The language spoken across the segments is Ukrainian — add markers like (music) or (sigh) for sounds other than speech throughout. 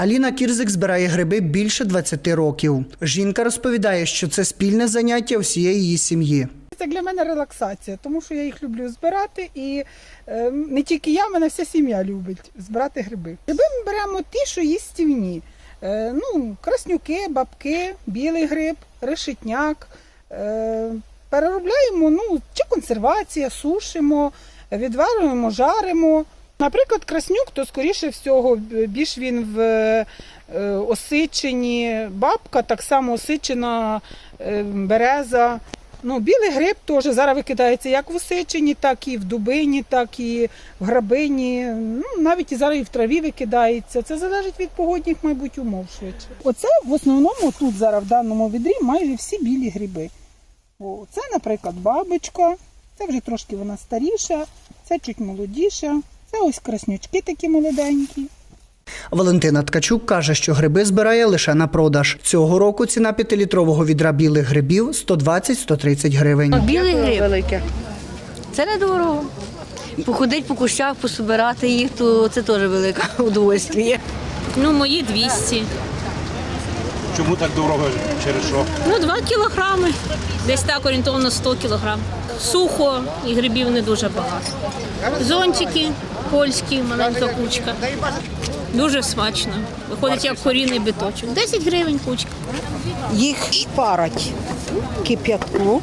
Аліна Кірзик збирає гриби більше 20 років. Жінка розповідає, що це спільне заняття всієї її сім'ї. Це для мене релаксація, тому що я їх люблю збирати, і е, не тільки я, мене вся сім'я любить збирати гриби. Гриби ми беремо ті, що їстівні. Е, ну, краснюки, бабки, білий гриб, решетняк. Е, переробляємо ну, чи консервація, сушимо, відварюємо, жаримо. Наприклад, краснюк, то скоріше всього, більш він в е, осиченні, бабка так само осичена е, береза. Ну, білий гриб теж зараз викидається як в осичині, так і в дубині, так і в грабині. Ну, навіть і зараз і в траві викидається. Це залежить від погодних, мабуть, умов швидше. Оце в основному тут зараз в даному відрі майже всі білі гриби. О, це, наприклад, бабочка, це вже трошки вона старіша, це чуть молодіша, це ось краснючки такі молоденькі. Валентина Ткачук каже, що гриби збирає лише на продаж. Цього року ціна п'ятилітрового відра білих грибів 120-130 гривень. Білий гриб. Велике. Це недорого. Походить по кущах, пособирати їх, то це теж велике (laughs) удовольствие. Ну, мої 200. Чому так дорого? Через що? Ну, 2 кілограми. Десь так орієнтовно 100 кілограм. Сухо і грибів не дуже багато. Зонтики польські, маленька кучка. Дуже смачно. Виходить як корінний биточок. 10 гривень кучка. їх шпарать кип'ятку.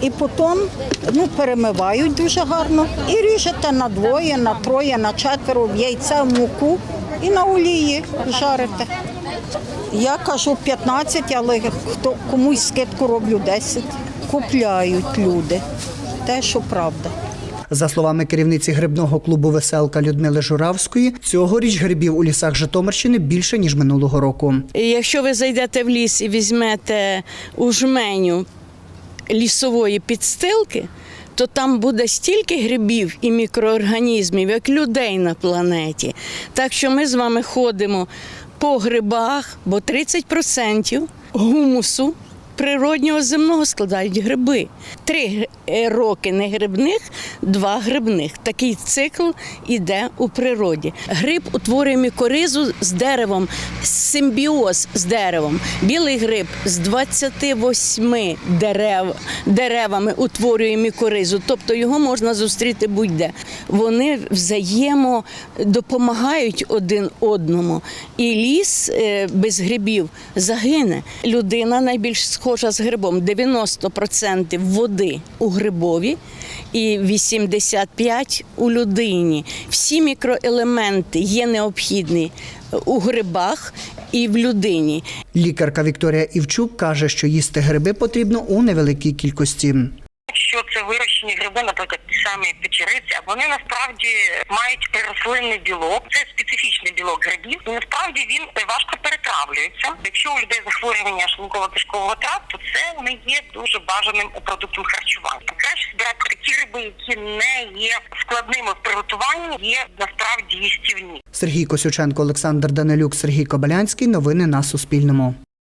І потім ну, перемивають дуже гарно і ріжете на двоє, на троє, на четверо в яйце, в муку і на олії жарите. Я кажу 15, але хто комусь скидку роблю 10. Купляють люди. Те, що правда. За словами керівниці грибного клубу Веселка Людмили Журавської, цьогоріч грибів у лісах Житомирщини більше ніж минулого року. Якщо ви зайдете в ліс і візьмете у жменю лісової підстилки, то там буде стільки грибів і мікроорганізмів, як людей на планеті. Так що ми з вами ходимо по грибах, бо 30% гумусу природнього земного складають гриби. Три роки не грибних, два грибних. Такий цикл іде у природі. Гриб утворює мікоризу з деревом, симбіоз з деревом. Білий гриб з 28 дерев, деревами утворює мікоризу, тобто його можна зустріти будь-де. Вони взаємодопомагають один одному. І ліс е, без грибів загине. Людина найбільш схожа з грибом. 90% води у грибові і 85% у людині. Всі мікроелементи є необхідні у грибах і в людині. Лікарка Вікторія Івчук каже, що їсти гриби потрібно у невеликій кількості. Якщо це вирощені гриби, наприклад, ті самі печериці, вони насправді мають рослинний білок. Це специфічний білок грибів. І насправді він важко перетравлюється. Якщо у людей захворювання шлунково-кишкового тракту, це не є дуже бажаним продуктом харчування. Краще збирати такі гриби, які не є складними в приготуванні, є насправді їстівні. Сергій Косюченко, Олександр Данилюк, Сергій Кобилянський. Новини на Суспільному.